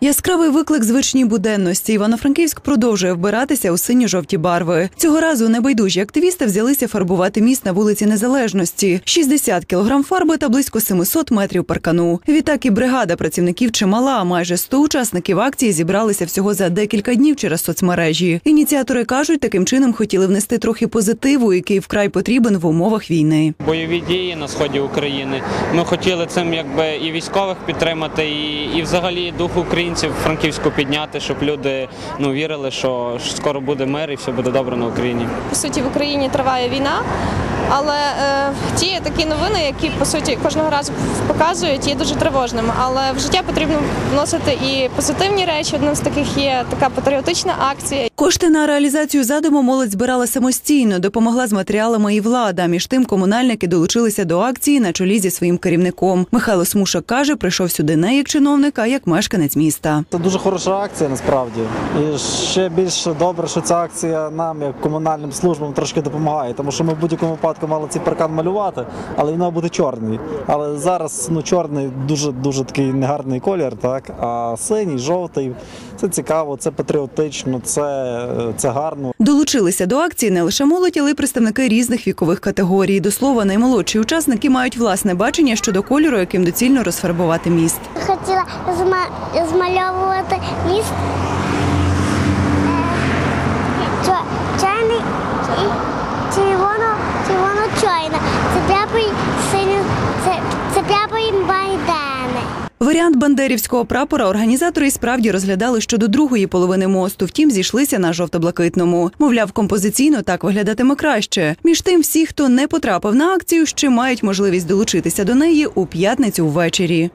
Яскравий виклик звичній буденності. Івано-Франківськ продовжує вбиратися у синьо-жовті барви. Цього разу небайдужі активісти взялися фарбувати міст на вулиці Незалежності. 60 кілограм фарби та близько 700 метрів паркану. Відтак і бригада працівників чимала. Майже 100 учасників акції зібралися всього за декілька днів через соцмережі. Ініціатори кажуть, таким чином хотіли внести трохи позитиву, який вкрай потрібен в умовах війни. бойові дії на сході України. Ми хотіли цим якби і військових підтримати, і, і взагалі дух українців Франківську підняти, щоб люди ну вірили, що скоро буде мир і все буде добре на Україні. по суті в Україні триває війна. Але е, ті такі новини, які по суті кожного разу показують, є дуже тривожними. Але в життя потрібно вносити і позитивні речі. Одним з таких є така патріотична акція. Кошти на реалізацію задуму молодь збирала самостійно, допомогла з матеріалами і влада. Між тим комунальники долучилися до акції на чолі зі своїм керівником. Михайло Смушак каже, прийшов сюди не як чиновник, а як мешканець міста. Це дуже хороша акція насправді. І ще більш добре, що ця акція нам, як комунальним службам, трошки допомагає, тому що ми в будь-якому випадку мали цей паркан малювати, але він мав бути чорний. Але зараз ну, чорний дуже дуже такий негарний колір, так а синій, жовтий це цікаво, це патріотично, це, це гарно. Долучилися до акції не лише молодь, але й представники різних вікових категорій. До слова, наймолодші учасники мають власне бачення щодо кольору, яким доцільно розфарбувати міст. хотіла зма- змальовувати міст Варіант бандерівського прапора організатори справді розглядали щодо другої половини мосту. Втім, зійшлися на жовто-блакитному. Мовляв, композиційно так виглядатиме краще. Між тим, всі, хто не потрапив на акцію, ще мають можливість долучитися до неї у п'ятницю ввечері.